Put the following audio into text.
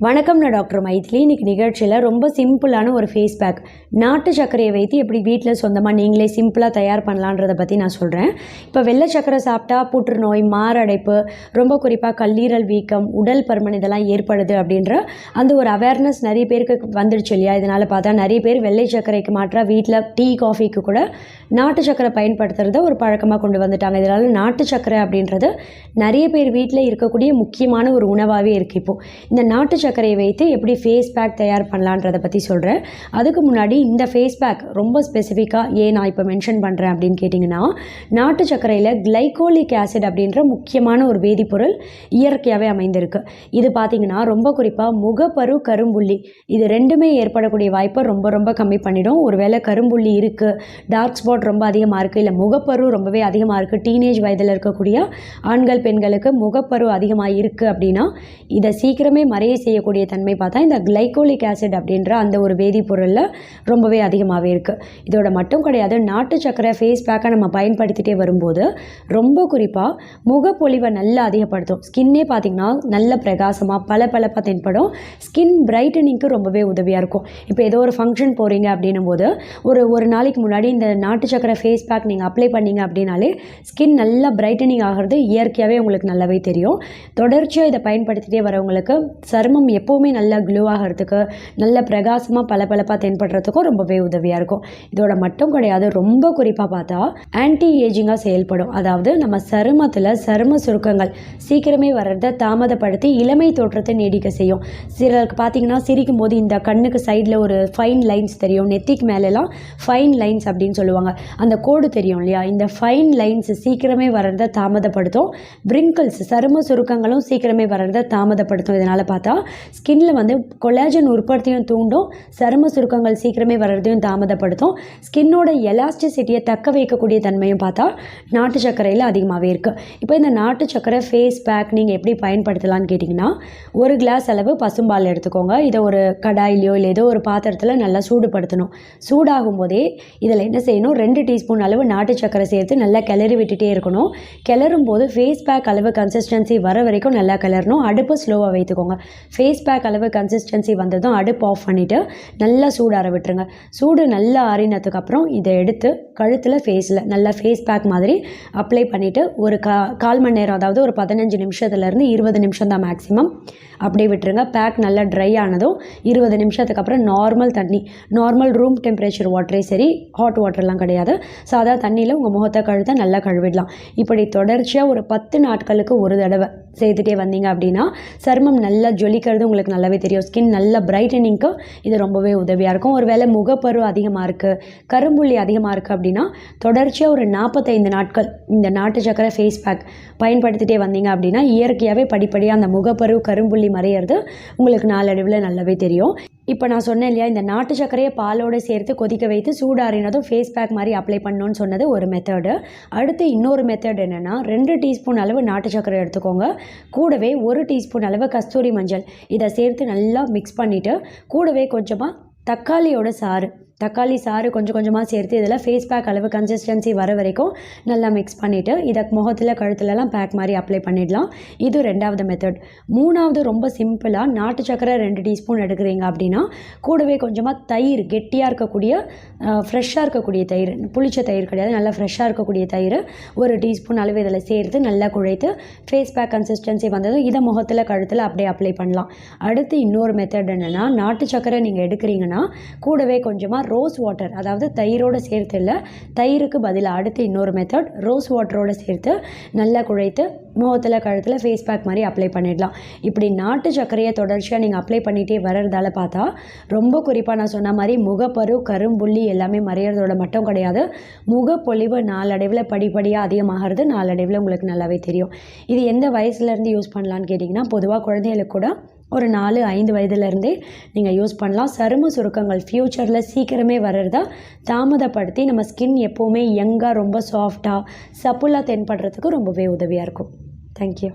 வணக்கம் நான் டாக்டர் மைத்லி. இன்னைக்கு நிகழ்ச்சியில் ரொம்ப சிம்பிளான ஒரு ஃபேஸ் பேக் நாட்டு சர்க்கரையை வைத்து எப்படி வீட்டில் சொந்தமாக நீங்களே சிம்பிளாக தயார் பண்ணலான்றதை பற்றி நான் சொல்கிறேன் இப்போ வெள்ளை சர்க்கரை சாப்பிட்டா புற்றுநோய் மாரடைப்பு ரொம்ப குறிப்பாக கல்லீரல் வீக்கம் உடல் பருமன் இதெல்லாம் ஏற்படுது அப்படின்ற அந்த ஒரு அவேர்னஸ் நிறைய பேருக்கு வந்துடுச்சு இல்லையா? இதனால் பார்த்தா நிறைய பேர் வெள்ளை சர்க்கரைக்கு மாற்றாக வீட்டில் டீ காஃபிக்கு கூட நாட்டு சர்க்கரை பயன்படுத்துகிறத ஒரு பழக்கமாக கொண்டு வந்துட்டாங்க. இதனால் நாட்டு சர்க்கரை அப்படின்றது நிறைய பேர் வீட்டில் இருக்கக்கூடிய முக்கியமான ஒரு உணவாகவே இருக்குது இப்போது இந்த நாட்டு சர்க்கரையை வைத்து எப்படி ஃபேஸ் பேக் தயார் பண்ணலான்றதை பற்றி சொல்கிறேன் அதுக்கு முன்னாடி இந்த ஃபேஸ் பேக் ரொம்ப ஸ்பெசிஃபிக்காக ஏன் நான் இப்போ மென்ஷன் பண்ணுறேன் அப்படின்னு கேட்டிங்கன்னா நாட்டு சர்க்கரையில் கிளைகோலிக் ஆசிட் அப்படின்ற முக்கியமான ஒரு வேதிப்பொருள் இயற்கையாகவே அமைந்திருக்கு. இது பார்த்திங்கன்னா ரொம்ப குறிப்பாக முகப்பரு கரும்புள்ளி இது ரெண்டுமே ஏற்படக்கூடிய வாய்ப்பை ரொம்ப ரொம்ப கம்மி பண்ணிடும். ஒருவேளை கரும்புள்ளி இருக்குது டார்க் ஸ்பாட் ரொம்ப அதிகமாக இருக்குது இல்லை முகப்பரு ரொம்பவே அதிகமாக இருக்குது டீனேஜ் வயதில் இருக்கக்கூடிய ஆண்கள் பெண்களுக்கு முகப்பரு அதிகமாக இருக்குது அப்படின்னா இதை சீக்கிரமே மறைய செய்ய செய்யக்கூடிய தன்மை பார்த்தா இந்த கிளைகோலிக் ஆசிட் அப்படின்ற அந்த ஒரு வேதிப்பொருளில் ரொம்பவே அதிகமாகவே இருக்குது இதோட மட்டும் கிடையாது நாட்டு சக்கரை ஃபேஸ் பேக்கை நம்ம பயன்படுத்திட்டே வரும்போது ரொம்ப குறிப்பாக முகப்பொலிவை நல்லா அதிகப்படுத்தும். ஸ்கின்னே பார்த்திங்கன்னா நல்ல பிரகாசமாக பல பலப்பாக தென்படும். ஸ்கின் பிரைட்டனிங்க்கு ரொம்பவே உதவியாக இருக்கும். இப்போ ஏதோ ஒரு ஃபங்க்ஷன் போகிறீங்க அப்படின்னும் போது ஒரு ஒரு நாளைக்கு முன்னாடி இந்த நாட்டு சக்கரை ஃபேஸ் பேக் நீங்கள் அப்ளை பண்ணீங்க அப்படின்னாலே ஸ்கின் நல்லா பிரைட்டனிங் ஆகிறது இயற்கையாகவே உங்களுக்கு நல்லாவே தெரியும். தொடர்ச்சியாக இதை பயன்படுத்திட்டே வரவங்களுக்கு சருமம் எப்போவுமே நல்லா க்ளோ ஆகிறதுக்கு நல்ல பிரகாசமாக பளபளப்பாக தென்படுறதுக்கும் ரொம்பவே உதவியாக இருக்கும். இதோட மட்டும் கிடையாது ரொம்ப குறிப்பாக பார்த்தா ஆன்டி ஏஜிங்காக செயல்படும். அதாவது நம்ம சருமத்தில் சரும சுருக்கங்கள் சீக்கிரமே வர்றதை தாமதப்படுத்தி இளமை தோற்றத்தை நீடிக்க செய்யும். சிலருக்கு பார்த்தீங்கன்னா சிரிக்கும் போது இந்த கண்ணுக்கு சைடில் ஒரு ஃபைன் லைன்ஸ் தெரியும். நெத்திக்கு மேலெலாம் ஃபைன் லைன்ஸ் அப்படின்னு சொல்லுவாங்க. அந்த கோடு தெரியும் இல்லையா? இந்த ஃபைன் லைன்ஸ் சீக்கிரமே வர்றதை தாமதப்படுத்தும். பிரிங்கிள்ஸ் சரும சுருக்கங்களும் சீக்கிரமே வர்றதை தாமதப்படுத்தும். இதனால் பார்த்தா ஸ்கின்ல வந்து கொலாஜன் உற்பத்தியும் தூண்டும் சரும சுருக்கங்கள் சீக்கிரமே வர்றதையும் தாமதப்படுத்தும். ஸ்கின்னோட எலாஸ்டிசிட்டியை தக்க வைக்கக்கூடிய தன்மையும் பார்த்தா நாட்டு சர்க்கரையில் அதிகமாகவே இருக்குது இப்போ இந்த நாட்டு சர்க்கரை ஃபேஸ் பேக் நீங்கள் எப்படி பயன்படுத்தலாம்னு கேட்டிங்கன்னா ஒரு கிளாஸ் அளவு பசும்பால் எடுத்துக்கோங்க. இதை ஒரு கடாயிலையோ இல்லை ஏதோ ஒரு பாத்திரத்தில் நல்லா சூடுபடுத்தணும். சூடாகும் போதே இதில் என்ன செய்யணும்? ரெண்டு டீஸ்பூன் அளவு நாட்டு சர்க்கரை சேர்த்து நல்லா கிளறி விட்டுட்டே இருக்கணும். கிளறும் போது ஃபேஸ் பேக் அளவு கன்சிஸ்டன்சி வர வரைக்கும் நல்லா கிளறணும். அடுப்பு ஸ்லோவாக வைத்துக்கோங்க. ஃபேஸ் பேக் அளவு கன்சிஸ்டன்சி வந்ததும் அடுப்பு ஆஃப் பண்ணிவிட்டு நல்லா சூடார விட்டுருங்க. சூடு நல்லா ஆறினதுக்கப்புறம் இதை எடுத்து கழுத்தில் ஃபேஸில் நல்லா ஃபேஸ் பேக் மாதிரி அப்ளை பண்ணிவிட்டு ஒரு கா கால் மணி நேரம் அதாவது ஒரு பதினஞ்சு நிமிஷத்துலேருந்து இருபது நிமிஷம் தான் மேக்ஸிமம் அப்படியே விட்டுருங்க. பேக் நல்லா ட்ரை ஆனதும் இருபது நிமிஷத்துக்கு அப்புறம் நார்மல் தண்ணி நார்மல் ரூம் டெம்பரேச்சர் வாட்டரே சரி ஹாட் வாட்டர்லாம் கிடையாது. சாதா தண்ணியில் உங்கள் முகத்தை கழுத்தை நல்லா கழுவிடலாம். இப்படி தொடர்ச்சியாக ஒரு பத்து நாட்களுக்கு ஒரு தடவை செய்துட்டே வந்தீங்க அப்படின்னா சருமம் நல்லா இருக்கிறது உங்களுக்கு நல்லாவே தெரியும். ஸ்கின் நல்ல பிரைட்டனிங்க்கு இது ரொம்பவே உதவியாக இருக்கும். ஒரு வேளை முகப்பரு அதிகமாக இருக்குது கரும்புள்ளி அதிகமாக இருக்குது அப்படின்னா தொடர்ச்சியாக ஒரு நாற்பத்தைந்து நாட்கள் இந்த நாட்டு சக்கரை ஃபேஸ் பேக் பயன்படுத்திட்டே வந்தீங்க அப்படின்னா இயற்கையாகவே படிப்படியாக அந்த முகப்பரு கரும்புள்ளி மறையிறது உங்களுக்கு நாளடைவில் நல்லாவே தெரியும். இப்போ நான் சொன்னேன் இல்லையா இந்த நாட்டு சர்க்கரையை பாலோடு சேர்த்து கொதிக்க வைத்து சூடாறினதும் ஃபேஸ் பேக் மாதிரி அப்ளை பண்ணணும்னு சொன்னது ஒரு மெத்தடு அடுத்து இன்னொரு மெத்தட் என்னென்னா ரெண்டு டீஸ்பூன் அளவு நாட்டு சர்க்கரை எடுத்துக்கோங்க. கூடவே ஒரு டீஸ்பூன் அளவு கஸ்தூரி மஞ்சள். இதை சேர்த்து நல்லா மிக்ஸ் பண்ணிவிட்டு கூடவே கொஞ்சமாக தக்காளியோட சாறு. தக்காளி சாறு கொஞ்சம் கொஞ்சமாக சேர்த்து இதில் ஃபேஸ் பேக் அளவு கன்சிஸ்டன்சி வர வரைக்கும் நல்லா மிக்ஸ் பண்ணிவிட்டு இதை முகத்தில் கழுத்துலலாம் பேக் மாதிரி அப்ளை பண்ணிடலாம். இது ரெண்டாவது மெத்தட் மூணாவது ரொம்ப சிம்பிளாக நாட்டு சக்கரை ரெண்டு டீஸ்பூன் எடுக்கிறீங்க அப்படின்னா கூடவே கொஞ்சமாக தயிர் கெட்டியாக இருக்கக்கூடிய ஃப்ரெஷ்ஷாக இருக்கக்கூடிய தயிர் புளிச்ச தயிர் கிடையாது நல்லா ஃப்ரெஷ்ஷாக இருக்கக்கூடிய தயிர் ஒரு டீஸ்பூன் அளவு இதில் சேர்த்து நல்லா குழைத்து ஃபேஸ் பேக் கன்சிஸ்டன்சி வந்ததும் இதை முகத்தில் கழுத்தில் அப்படியே அப்ளை பண்ணலாம். அடுத்து இன்னொரு மெத்தட் என்னென்னா நாட்டு சக்கரை நீங்கள் எடுக்கிறீங்கன்னா கூடவே கொஞ்சமாக ரோஸ் வாட்டர் அதாவது தயிரோடு சேர்த்து இல்லை தயிருக்கு பதிலாக அடுத்து இன்னொரு மெத்தட் ரோஸ் வாட்டரோடு சேர்த்து நல்லா குழைத்து முகத்தில் கழுத்தில் ஃபேஸ் பேக் மாதிரி அப்ளை பண்ணிடலாம். இப்படி நாட்டு சர்க்கரையை தொடர்ச்சியாக நீங்கள் அப்ளை பண்ணிகிட்டே வர்றதால பார்த்தா ரொம்ப குறிப்பாக நான் சொன்ன மாதிரி முகப்பரு கரும்புள்ளி எல்லாமே மறையிறதோட மட்டும் கிடையாது. முகப்பொலிவு நாளடைவில் படிப்படியாக அதிகமாகிறது நாளடைவில் உங்களுக்கு நல்லாவே தெரியும். இது எந்த வயசுலேருந்து யூஸ் பண்ணலான்னு கேட்டிங்கன்னா பொதுவாக குழந்தைகளுக்கு கூட ஒரு நாலு ஐந்து வயதுலேருந்தே நீங்கள் யூஸ் பண்ணலாம். சரும சுருக்கங்கள் ஃப்யூச்சரில் சீக்கிரமே வர்றதா தாமதப்படுத்தி நம்ம ஸ்கின் எப்போவுமே யங்காக ரொம்ப சாஃப்டாக சப்புல்லாக தென்படுறதுக்கு ரொம்பவே உதவியாக இருக்கும். தேங்க்யூ